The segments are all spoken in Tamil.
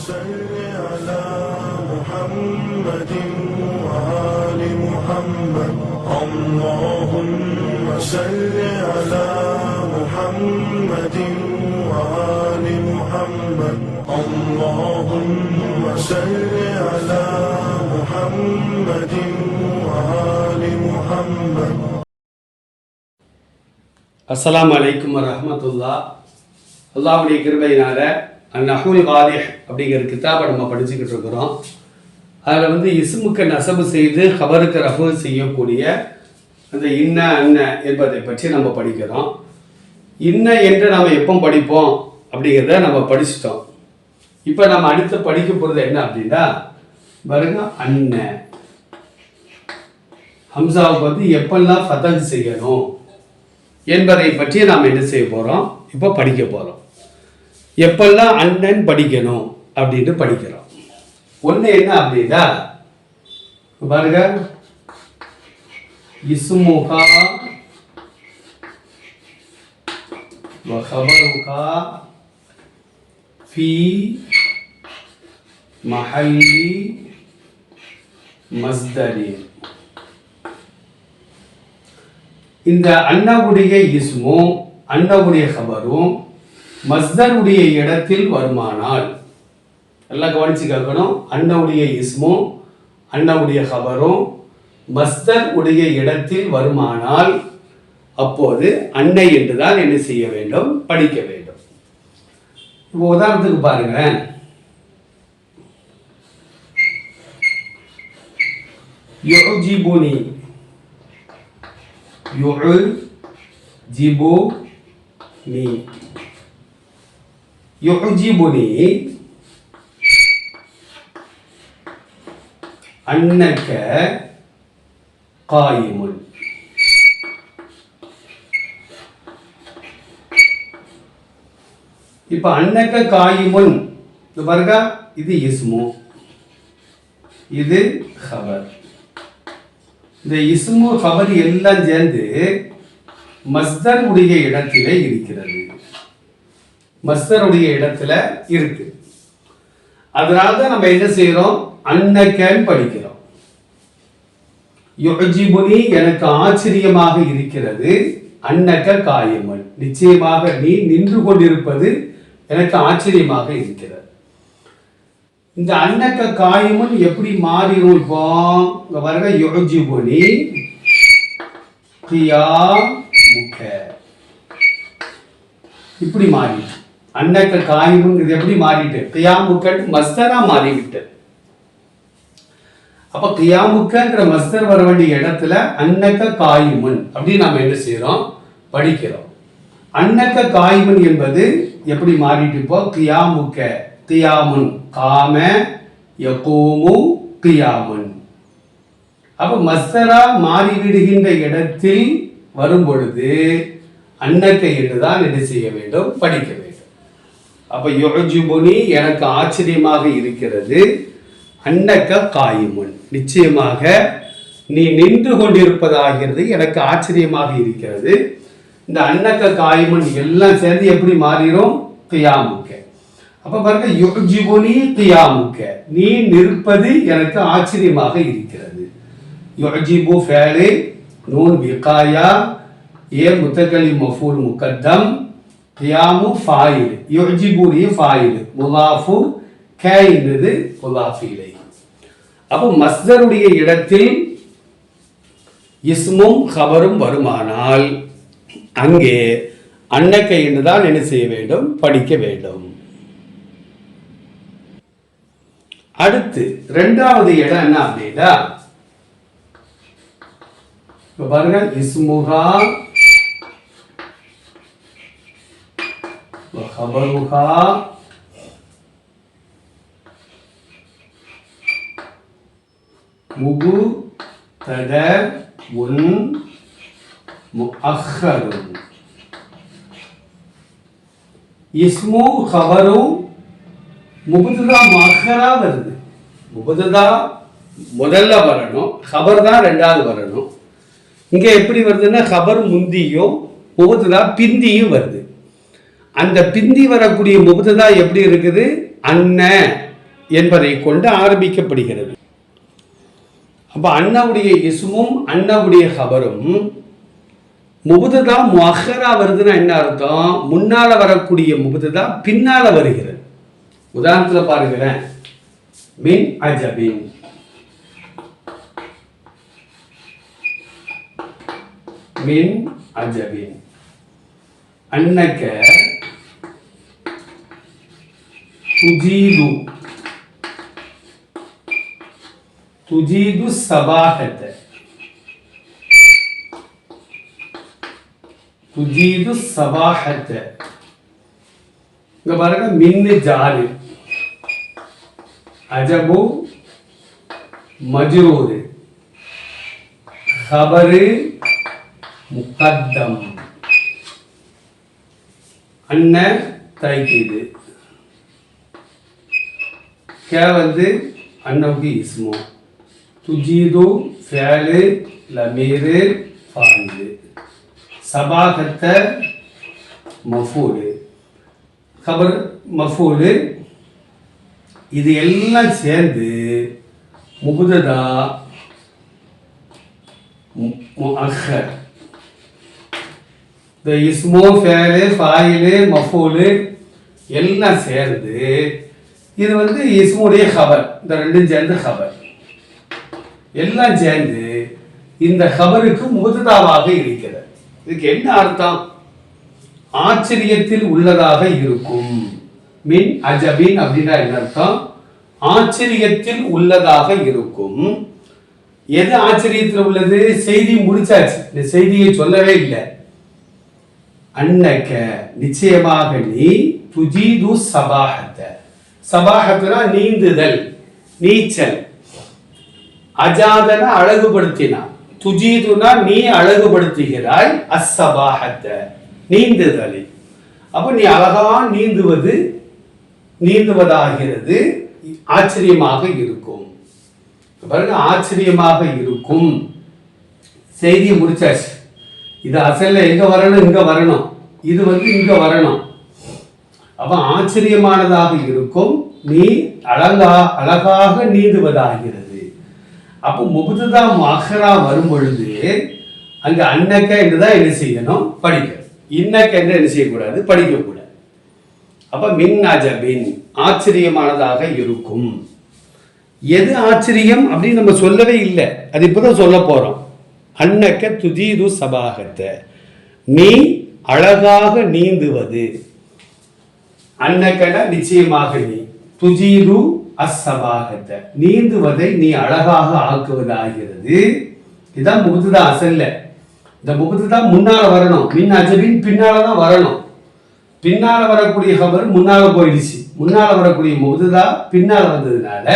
صل على محمد وآل محمد اللهم صل على محمد وآل محمد اللهم صل على محمد وآل محمد அஸ்ஸலாமு அலைக்கும் வரஹமத்துல்லா அல்லாஹ்வுடைய கிருபையினால அந்நஹுல் வாலிஹ் அப்படிங்கிற கித்தாபை நம்ம படிச்சுக்கிட்டு இருக்கிறோம். அதில் வந்து இசுமுக்கு நசபு செய்து ஹபருக்கு ரஃபு செய்யக்கூடிய அந்த இன்ன அன்ன என்பதை பற்றி நம்ம படிக்கிறோம். இன்ன என்று நாம் எப்போ படிப்போம் அப்படிங்கிறத நம்ம படிச்சிட்டோம். இப்போ நம்ம அடுத்து படிக்க போகிறது என்ன அப்படின்னா பாருங்க அன்ன. ஹம்சாவுக்கு வந்து எப்பெல்லாம் ஃபதல் செய்யணும் என்பதை பற்றி நாம் என்ன செய்ய போகிறோம் இப்போ படிக்க போகிறோம் எப்பெல்லாம் அண்ணன் படிக்கணும் அப்படின்னு படிக்கிறோம். ஒன்று என்ன அப்படின்னா பாருங்க. இசுமுகா வஹபருகா ஃபி மஹல்லி மஸ்தரி. இந்த அன்னவுடைய இஸ்மும் அண்ணாவுடைய ஹபரும் மஸ்தருடைய இடத்தில் வருமானால். நல்லா கவனிச்சு கேட்கணும். அண்ணவுடைய இஸ்மும் அண்ணவுடைய ஹபரும் மஸ்தர் உடைய இடத்தில் வருமானால் அப்போது அன்னை என்றுதான் என்ன செய்ய வேண்டும்? படிக்க வேண்டும். இப்போ உதாரணத்துக்கு பாருங்களேன். யுஜிபுனி. யுஜிபு நீ யுஜிபுனி அன்னக்க காயிமுன். இப்போ அன்னக்க காயிமுன். இது பாருங்க இது இஸ்மு. இது ஹவர் இந்த இஸ்மு ஹவர் எல்லாம் சேர்ந்து மஸ்தர் உடைய இடத்திலே இருக்கிறது. மஸ்தருடைய இடத்துல இருக்கு. அதனால தான் நம்ம என்ன செய்யறோம் அன்னக்கன் படிக்கிறோம். யுஜிபுனி எனக்கு ஆச்சரியமாக இருக்கிறது. அன்னக்க காயமன். நிச்சயமாக நீ நின்று கொண்டிருப்பது எனக்கு ஆச்சரியமாக இருக்கிறது. இந்த அன்னக்க காயமும் எப்படி மாறிடும் இப்போ? இங்க பாருங்க யுஜிபுனி முக இப்படி மாறிடும். அன்னக்க இது எப்படி மாறிட்டு? கியாமுக்கன் மஸ்தரா மாறிவிட்டது. அப்ப கியாமுக்கன்ற மஸ்தர் வர வேண்டிய இடத்துல அன்னக்க காயுமன் அப்படின்னு நாம என்ன செய்யறோம் படிக்கிறோம். அன்னக்க காயுமன் என்பது எப்படி மாறிட்டு இப்போ? கியாமுக்க கியாமுன் காம யகூமு கியாமுன். அப்ப மஸ்தரா மாறிவிடுகின்ற இடத்தில் வரும் பொழுது அன்னக்கை என்றுதான் என்ன செய்ய வேண்டும்? படிக்க அப்போ யுஜிபுனி எனக்கு ஆச்சரியமாக இருக்கிறது. அன்னக்க காயுமுன். நிச்சயமாக நீ நின்று கொண்டிருப்பதாகிறது எனக்கு ஆச்சரியமாக இருக்கிறது. இந்த அன்னக்க காயுமுன் எல்லாம் சேர்ந்து எப்படி மாறிடும் கியாமுக்க. அப்போ பாருங்க யுஜிபுனி கியாமுக்க. நீ நிற்பது எனக்கு ஆச்சரியமாக இருக்கிறது. யுஜிபு ஃபேலு நூன் விகாயா ஏ முத்தகலி மஃபூல் முக்கத்தம் கியாமு ஃபாயில் யுஜிபுனி ஃபாயில் முலாஃபு கே என்றது முலாஃபிலை அப்போ மஸ்தருடைய இடத்தில் இஸ்மும் ஹபரும் வருமானால் அங்கே அன்னக்கை என்றுதான் என்ன செய்ய வேண்டும் படிக்க வேண்டும் அடுத்து ரெண்டாவது இடம் என்ன அப்படின்னா பாருங்க இஸ்முகா ஹபருகா முகு தட உன் முஅஹரும் இஸ்மு ஹபரும் முபுதா மஹரா வருது. முபுதா முதல்ல வரணும். ஹபர் தான் ரெண்டாவது வரணும். இங்கே எப்படி வருதுன்னா ஹபர் முந்தியும் முபுதா பிந்தியும் வருது. அந்த பிந்தி வரக்கூடிய முபுததா எப்படி இருக்குது? அன்ன என்பதை கொண்டு ஆரம்பிக்கப்படுகிறது. அப்ப அண்ணாவுடைய இசுமும் அண்ணாவுடைய ஹபரும் முபுததா முஹரா வருதுன்னா என்ன அர்த்தம்? முன்னால வரக்கூடிய முபுததா பின்னால வருகிறது. உதாரணத்துல பாருங்களேன். மின் அஜபின் மின் அஜபின் அன்னக்க துஜீது துஜீது சபாகத்தை துஜீது சபாஹத்தை இங்க பாருங்க மின்னு ஜாலு அஜபு மஜ்ரூரு ஹபரு முகத்தம் அண்ண தைக்கிது கே வந்து அன்னவுக்கு இஸ்மோ. துஜீது ஃபேலு லமீரு ஃபாலு சபாகத்த மஃபூலு. கபர் மஃபூலு. இது எல்லாம் சேர்ந்து முகுததா முஅக்கர் இந்த இஸ்மோ ஃபேலு ஃபாயிலு மஃபூலு எல்லாம் சேர்ந்து இது வந்து இஸ்முடைய ஹபர் இந்த ரெண்டும் சேர்ந்து ஹபர் எல்லாம் சேர்ந்து இந்த ஹபருக்கு முகதாவாக இருக்கிறது. இதுக்கு என்ன அர்த்தம்? ஆச்சரியத்தில் உள்ளதாக இருக்கும். மின் அஜபின் அப்படின்னா என்ன அர்த்தம்? ஆச்சரியத்தில் உள்ளதாக இருக்கும். எது ஆச்சரியத்தில் உள்ளது? செய்தி முடிச்சாச்சு. இந்த செய்தியை சொல்லவே இல்லை. அன்னக்க நிச்சயமாக நீ துஜிது சபாகத்தை சபாகத்துனா நீந்துதல் நீச்சல். அஜாதன அழகுபடுத்தினான் துஜீதுனா நீ அழகுபடுத்துகிறாய் அஸ்ஸபாஹத்தை நீந்துதலை அப்ப நீ அழகா நீந்துவது நீந்துவதாகிறது ஆச்சரியமாக இருக்கும். பாருங்க ஆச்சரியமாக இருக்கும். செய்தியை முடிச்சாச்சு. இது அசல்ல எங்க வரணும் இங்க வரணும். இது வந்து இங்க வரணும். அப்ப ஆச்சரியமானதாக இருக்கும். நீ அழகா அழகாக நீந்துவதாகிறது. அப்போ முகுதுதா மஹரா வரும் பொழுது அங்க அன்னக்க என்றுதான் என்ன செய்யணும்? படிக்க இன்னக்க என்று என்ன செய்யக்கூடாது? படிக்கக்கூடாது. அப்ப மின் அஜபின் ஆச்சரியமானதாக இருக்கும். எது ஆச்சரியம் அப்படின்னு நம்ம சொல்லவே இல்லை. அது இப்போதான் சொல்ல போறோம். அன்னக்க துதீது சபாகத்தை. நீ அழகாக நீந்துவது. அன்னக்கன நிச்சயமாக நீ. துஜீரு அசபாகத்தை நீந்துவதை நீ அழகாக ஆக்குவதாகிறது. இதுதான் முகுதுதான் அசல்ல. இந்த முகுதுதான் முன்னால வரணும். மின் அஜபின் பின்னால தான் வரணும். பின்னால வரக்கூடிய ஹபர் முன்னால போயிடுச்சு. முன்னால வரக்கூடிய முகுதுதா பின்னால வந்ததுனால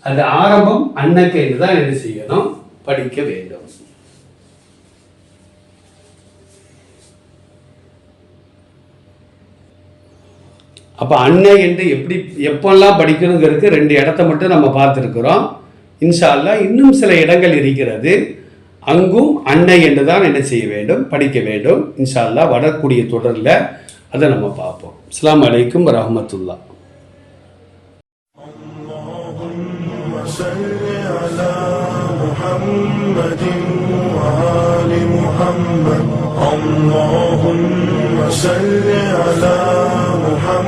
அது ஆரம்பம் அன்னக்கை தான் என்ன செய்யணும்? படிக்க வேண்டும். அப்போ அன்னை என்று எப்படி எப்பெல்லாம் படிக்கணுங்கிறதுக்கு ரெண்டு இடத்த மட்டும் நம்ம பார்த்துருக்குறோம் இன்ஷா அல்லாஹ் இன்னும் சில இடங்கள் இருக்கிறது அங்கும் அன்னை என்று தான் என்ன செய்ய வேண்டும் படிக்க வேண்டும் இன்ஷா அல்லாஹ் வரக்கூடிய தொடரில் அதை நம்ம பார்ப்போம் அஸ்ஸலாமு அலைக்கும் வரஹ்மத்துல்லாஹ் صل على